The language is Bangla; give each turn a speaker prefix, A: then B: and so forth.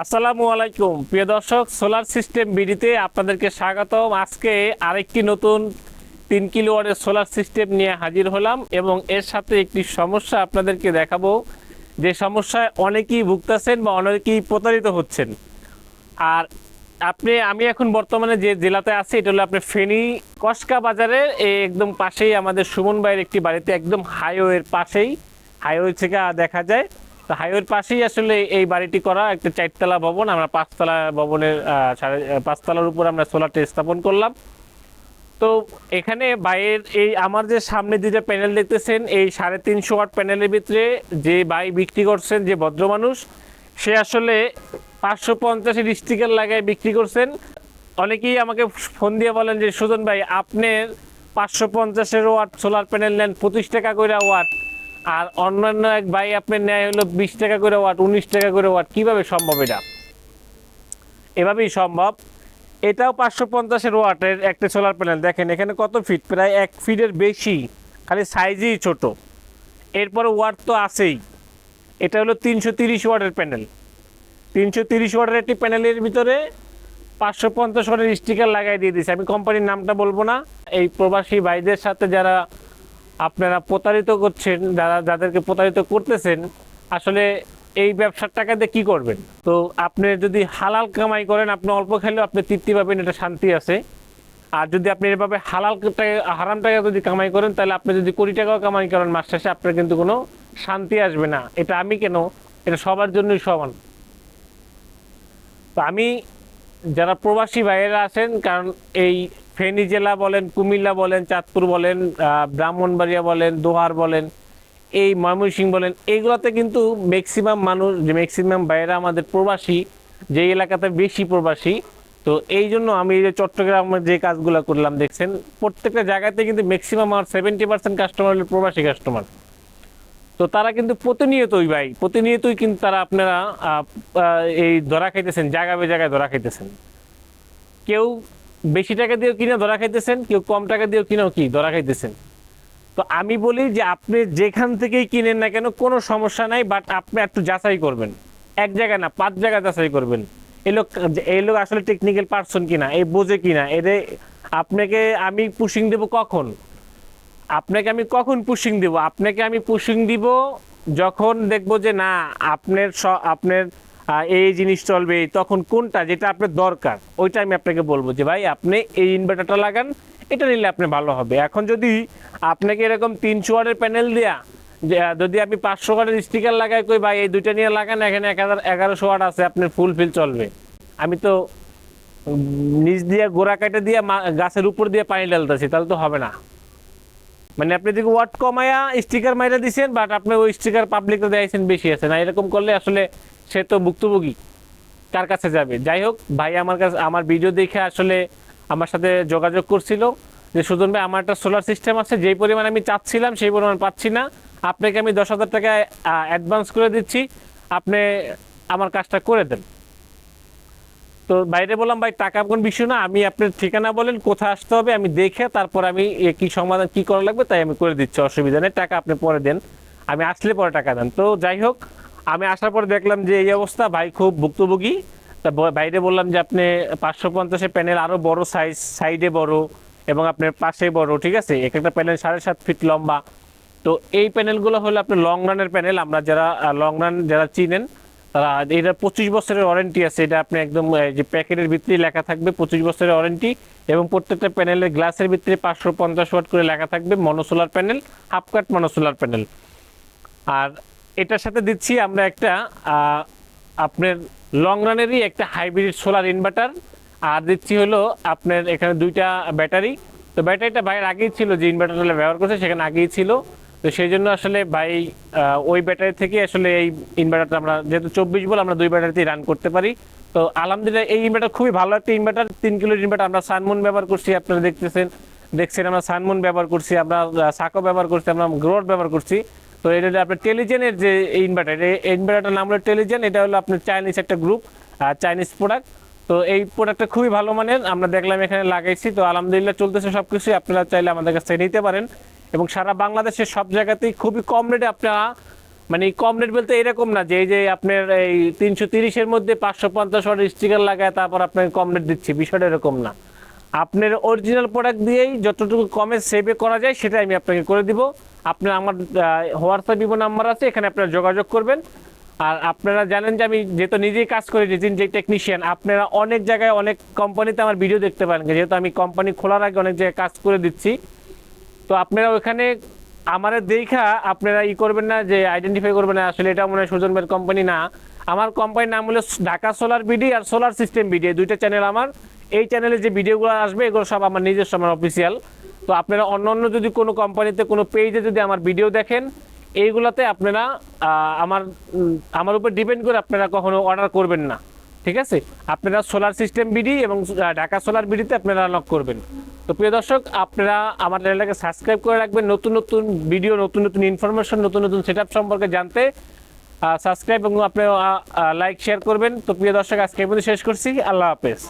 A: আসসালামু আলাইকুম। প্রিয় দর্শক, সোলার সিস্টেম বিডিতে আপনাদেরকে স্বাগতম। আজকে আরেকটি নতুন তিন কিলোওয়াটের সোলার সিস্টেম নিয়ে হাজির হলাম এবং এর সাথে একটি সমস্যা আপনাদেরকে দেখাবো। যে সমস্যায় অনেকেই ভুগতেছেন বা অনেকেই প্রতারিত হচ্ছেন। আর আপনি, আমি এখন বর্তমানে যে জেলাতে আছি, এটা হলো আপনার ফেনী কসকা বাজারের একদম পাশেই আমাদের সুমন ভাইয়ের একটি বাড়িতে, একদম হাইওয়ের পাশেই, হাইওয়ে থেকে দেখা যায়। তো হাইওয়ের পাশেই আসলে এই বাড়িটি করা, একটা চারতলা ভবন। আমরা পাঁচতলা ভবনের সাড়ে পাঁচতলার উপর আমরা সোলারটা স্থাপন করলাম। তো এখানে বাইরের এই আমার যে সামনে যে প্যানেল দেখতেছেন, এই সাড়ে তিনশো ওয়াট প্যানেলের ভিতরে যে বাই বিক্রি করছেন যে ভদ্র মানুষ, সে আসলে পাঁচশো পঞ্চাশের স্টিকার লাগায় বিক্রি করছেন। অনেকেই আমাকে ফোন দিয়ে বলেন যে, সুজন ভাই, আপনার পাঁচশো পঞ্চাশের ওয়াট সোলার প্যানেল নেন, পঁচিশ টাকা করে ওয়াট। আর অন্যান্য এক ভাই আপনার নেয় হলো বিশ টাকা করে ওয়াট, উনিশ টাকা করে ওয়াট। কীভাবে সম্ভব এটা? এভাবেই সম্ভব। এটাও পাঁচশো পঞ্চাশের ওয়াটের একটা সোলার প্যানেল দেখেন, এখানে কত ফিট প্রায় এক ফিটের বেশি। খালি সাইজই ছোট। এরপর ওয়াট তো আছেই। এটা হলো তিনশো তিরিশ ওয়াটের প্যানেল তিনশো তিরিশ ওয়াটের একটি প্যানেলের ভিতরে পাঁচশো পঞ্চাশ ওয়াটের স্টিকার লাগাই দিয়ে দিয়েছে। আমি কোম্পানির নামটা বলব না। এই প্রবাসী ভাইদের সাথে যারা আপনারা প্রতারিত করছেন, যারা, যাদেরকে প্রতারিত করতেছেন, আসলে এই ব্যবসার টাকা দিয়ে কী করবেন? তো আপনি যদি হালাল কামাই করেন, আপনি অল্প খেলেও আপনি তৃপ্তি পাবেন, এটা শান্তি আছে। আর যদি আপনি এভাবে হালাল টাকা হারাম টাকা যদি কামাই করেন, তাহলে আপনি যদি কোটি টাকাও কামাই করেন মাস শেষে, আপনার কিন্তু কোনো শান্তি আসবে না। এটা আমি কেন? এটা সবার জন্যই সমান। তো আমি, যারা প্রবাসী ভাইয়েরা আছেন, কারণ এই ফেনী জেলা বলেন, কুমিল্লা বলেন, চাঁদপুর বলেন ব্রাহ্মণবাড়িয়া বলেন, দোহার বলেন, এই ময়মনসিংহ বলেন এইগুলোতে কিন্তু ম্যাক্সিমাম মানুষ, যে ম্যাক্সিমাম ভাইয়েরা আমাদের প্রবাসী যে এলাকাতে বেশি প্রবাসী, তো এই জন্য আমি এই যে চট্টগ্রামের যে কাজগুলো করলাম, দেখছেন, প্রত্যেকটা জায়গাতে কিন্তু ম্যাক্সিমাম আমার সেভেন্টি পার্সেন্ট কাস্টমার হলো প্রবাসী কাস্টমার তো তারা কিন্তু প্রতিনিয়তই ভাই, প্রতিনিয়তই কিন্তু তারা আপনারা এই ধরা খাইতেছেন জায়গা বে জায়গায় ধরা খাইতেছেন। কেউ বেশি টাকা দিয়েও কিনে ধরা খাইতেছেন, কেউ কম টাকা দিয়েও কিনেও কি ধরা খাইতেছেন? তো আমি বলি যে আপনি যেখান থেকেই কিনেন না কেন, কোনো সমস্যা নাই বাট আপনি একটু যাচাই করবেন। এক জায়গায় না, পাঁচ জায়গায় যাচাই করবেন। এই লোক এই লোক আসলে টেকনিক্যাল পার্সন কিনা এই বোঝে কিনা এদের আপনাকে আমি পুশিং দেব কখন? আপনাকে আমি কখন পুশিং দিব? আপনাকে আমি পুশিং দিব যখন দেখব যে না, আপনার আপনার এই জিনিস চলবে, তখন কোনটা যেটা আপনার দরকার ওইটা আমি আপনাকে বলব যে ভাই, আপনি এই ইনভার্টারটা লাগান, এটা নিলে আপনি ভালো হবে। এখন যদি আপনাকে এরকম তিনশো ওয়াটের প্যানেল দেয়া যদি আপনি পাঁচশো ওয়াটের স্টিকার লাগাই কই, ভাই, এই দুইটা নিয়ে লাগান, এখানে এক হাজার, এগারোশো ওয়াট আছে, আপনার ফুল ফিল চলবে। আমি তো নিচ দিয়ে গোড়া কাটে দিয়ে গাছের উপর দিয়ে পানি ঢালতেছি, তাহলে তো হবে না। মানে আপনি যদি ওয়াট কমায়া স্টিকার মাইরা দিছেন বাট আপনি ওই স্টিকার পাবলিকে দিয়েছেন বেশি আছে। না, এরকম করলে আসলে সে তো ভুক্তভোগী, কার কাছে যাবে? যাই হোক, ভাই আমার কাছে, আমার ভিডিও দেখে আসলে আমার সাথে যোগাযোগ করছিল যে, সুজন ভাই, আমার একটা সোলার সিস্টেম আছে, যেই পরিমাণ আমি চাচ্ছিলাম, সেই পরিমাণ পাচ্ছি না। আপনাকে আমি দশ হাজার টাকা অ্যাডভান্স করে দিচ্ছি। আপনি আমার কাজটা করে দেন। তো বাইরে বললাম, ভাই, টাকা কোন বিষয় না, আমি আপনার ঠিকানা বলেন, কোথায় আসতে হবে, আমি দেখে তারপর আমি কি সমাধান, কি করা লাগবে, তাই আমি করে দিচ্ছি, অসুবিধা নেই, টাকা আপনি পরে দেন। আমি আসলে পরে টাকা দেন। তো যাই হোক আমি আসার পর দেখলাম যে এই অবস্থা, ভাই খুব ভুক্তভোগী। তা বাইরে বললাম যে আপনি পাঁচশো পঞ্চাশের প্যানেল আরও বড় সাইজ সাইডে বড় এবং আপনার পাশে বড়, ঠিক আছে? এক একটা প্যানেল সাড়ে সাত ফিট লম্বা। তো এই প্যানেলগুলো হলো আপনার লং রানের প্যানেল আমরা যারা লং রান যারা চিনেন, তারা এটা পঁচিশ বছরের ওয়ারেন্টি আছে। এটা আপনি একদম যে প্যাকেটের ভিতরে লেখা থাকবে পঁচিশ বছরের ওয়ারেন্টি এবং প্রত্যেকটা প্যানেলের গ্লাসের ভিতরে পাঁচশো পঞ্চাশ ওয়াট করে লেখা থাকবে mono solar panel half cut mono solar panel আর এটার সাথে দিচ্ছি আমরা একটা আপনার লং রানেরই একটা হাইব্রিড সোলার ইনভার্টার আর দিচ্ছি হলো আপনার এখানে দুইটা ব্যাটারি তো ব্যাটারিটা ভাইয়ের আগেই ছিল, যে ইনভার্টারটা ব্যবহার করছে, সেখানে আগেই ছিল। তো সেই জন্য আসলে ভাই ওই ব্যাটারি থেকে আসলে এই ইনভার্টারটা আমরা, যেহেতু চব্বিশ বল আমরা দুই ব্যাটারিতেই রান করতে পারি। তো আলহামদুলিল্লাহ, এই ইনভার্টার খুবই ভালো একটা ইনভার্টার তিন কিলোর ইনভার্টার আমরা সানমুন ব্যবহার করছি, আপনারা দেখতেছেন। দেখছেন আমরা সানমুন ব্যবহার করছি, আমরা সাকো ব্যবহার করছি, আমরা গ্রোড ব্যবহার করছি। তো এটা আপনার টেলিজেনের যে ইনভার্টার এই ইনভার্টারটার নাম হলো টেলিজেন এটা হলো আপনার চাইনিজ একটা গ্রুপ চাইনিজ প্রোডাক্ট তো এই প্রোডাক্টটা খুবই ভালো মানের, আমরা দেখলাম এখানে লাগাইছি, তো আলহামদুলিল্লাহ চলতেছে সব কিছুই আপনারা চাইলে আমাদের কাছ থেকে নিতে পারেন। এবং সারা বাংলাদেশের সব জায়গাতেই খুবই কম রেটে আপনারা মানে কম রেট বলতে এরকম না, যে এই যে আপনার এই তিনশো তিরিশের মধ্যে পাঁচশো পঞ্চাশ স্টিকার লাগায়, তারপর আপনাকে কম রেট দিচ্ছি, বিষয়টা এরকম না। আপনার অরিজিনাল প্রোডাক্ট দিয়েই যতটুকু কমে সেভে করা যায় সেটা আমি আপনাকে করে দিব। আপনার আমার হোয়াটসঅ্যাপ ইমো নাম্বার আছে, এখানে আপনারা যোগাযোগ করবেন। আর আপনারা জানেন যে আমি যেহেতু নিজেই কাজ করি রিজিন যে টেকনিশিয়ান আপনারা অনেক জায়গায়, অনেক কোম্পানিতে আমার ভিডিও দেখতে পারেন। যেহেতু আমি কোম্পানি খোলার আগে অনেক জায়গায় কাজ করে দিচ্ছি। তো আপনারা ওখানে আমার দেখা, আপনারা ই করবেন না যে আইডেন্টিফাই করবেন না, আসলে এটা মনে হয় সুজন কোম্পানি না। আমার কোম্পানির নাম হলো ঢাকা সোলার বিডি আর সোলার সিস্টেম বিডি দুইটা চ্যানেল আমার। এই চ্যানেলে যে ভিডিওগুলো আসবে, এগুলো সব আমার নিজস্ব, আমার অফিসিয়াল তো আপনারা অন্য অন্য যদি কোনো কোম্পানিতে কোনো পেজে যদি আমার ভিডিও দেখেন, এইগুলাতে আপনারা আমার আমার উপর ডিপেন্ড করে আপনারা কখনো অর্ডার করবেন না। ঠিক আছে? আপনারা সোলার সিস্টেম বিডি এবং ঢাকা সোলার বিডিতে আপনারা লক করবেন। তো প্রিয় দর্শক, আপনারা আমার চ্যানেলটাকে সাবস্ক্রাইব করে রাখবেন। নতুন নতুন ভিডিও নতুন নতুন ইনফরমেশন নতুন নতুন সেট সম্পর্কে জানতে সাবস্ক্রাইব এবং আপনি লাইক শেয়ার করবেন। তো প্রিয় দর্শক আজকে শেষ করছি। আল্লাহ হাফেজ।